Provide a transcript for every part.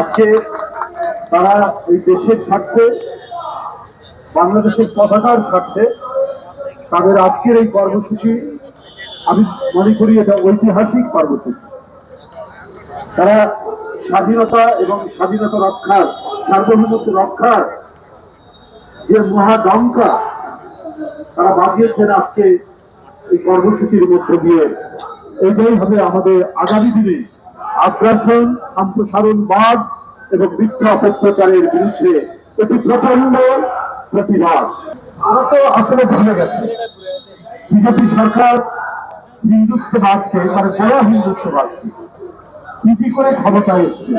আজকে তারা এই দেশের স্বার্থে, বাংলাদেশের পতাকার স্বার্থে তাদের আজকের এই কর্মসূচি আমি মনে করি এটা ঐতিহাসিক কর্মসূচি। তারা স্বাধীনতা এবং স্বাধীনতা রক্ষার, সার্বভৌমত্ব রক্ষার যে মহাডঙ্কা তারা বাজিয়েছেন আজকে এই কর্মসূচির মধ্য দিয়ে। এটাই হবে আমাদের আগামী দিনে আগ্রাসন, সম্প্রসারণবাদ এবং মিথ্যা অপপ্রচারের বিরুদ্ধে একটি প্রচণ্ড প্রতিবাদ। ভারত আসলে ভুলে গেছে। বিজেপি সরকার হিন্দুত্ববাদকে মানে বড় হিন্দুত্ববাদকে নীতি করে ক্ষমতায় এসছে?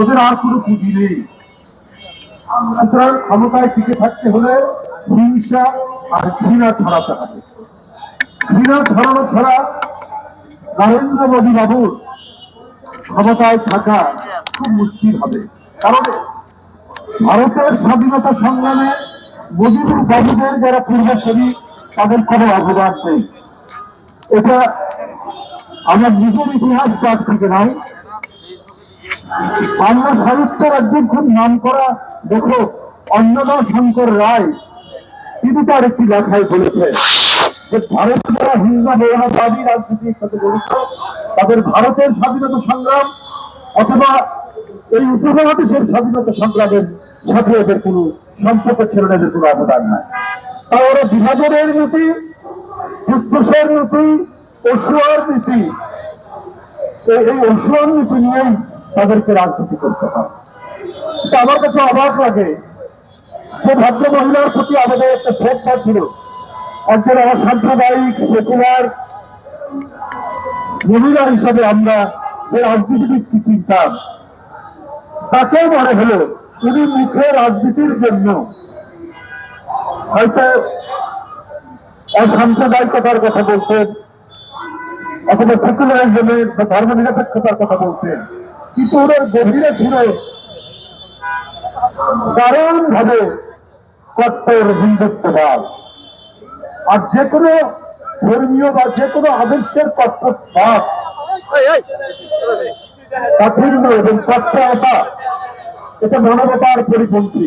ওদের আর কোনো পুঁজি নেই। সুতরাং ক্ষমতায় টিকে থাকতে হলে হিংসা আর ঘৃণা ছড়াতে হবে। ঘৃণা ছড়ানো ছাড়া নরেন্দ্র মোদী বাবুর ক্ষমতায় থাকা খুব মুশকিল হবে। কারণ ভারতের স্বাধীনতা সংগ্রামে মুজিবুর বাবুদের যারা পূর্বসরী তাদের কোনো অবদান নেই। এটা আমার নিজের ইতিহাস পাঠ থেকে নয় বাংলা সাহিত্যের একদিন খুব নাম করা, দেখো, অন্নদা শঙ্কর রায়, তিনি তার একটি লেখায় বলেছে যে, ভারত যারা হিন্দু মৌলবাদী রাজনীতির সাথে জড়িত তাদের ভারতের স্বাধীনতা সংগ্রাম অথবা এই উপমহাদেশের স্বাধীনতা সংগ্রামের সাথে এদের কোনো সম্পর্ক ছিল না, এদের কোনো অবদান নাই। তা ওরা বিভাজনের নীতি, ফুসফুসের নীতি, অসুয়ার নীতি এই- এই অসুয়ার নীতি নিয়েই তাদেরকে রাজনীতি করতে হয়। তা আমার কাছে অবাক লাগে যে ভদ্র মহিলার প্রতি আমাদের একটা শ্রদ্ধা ছিল। একজন আমার সাম্প্রদায়িক সেকুলার মহিলা হিসাবে আমরা যে রাজনীতিবিদকে চিনতাম? তাকেও মনে হলো উনি মুখে রাজনীতির জন্য হয়তো অসাম্প্রদায়িকতার কথা বলতেন, অথবা সেকুলারিজমের বা ধর্ম নিরপেক্ষতার কথা বলতেন। কিন্তু ওদের গভীরে ছিল দারুণ ভাবে কট্টর হিন্দুত্ববাদ। আর যে কোনো ধর্মীয় বা যে কোনো আদর্শের কথা কাঠিন্য এবং কট্টরতা এটা মানবতার পরিপন্থী।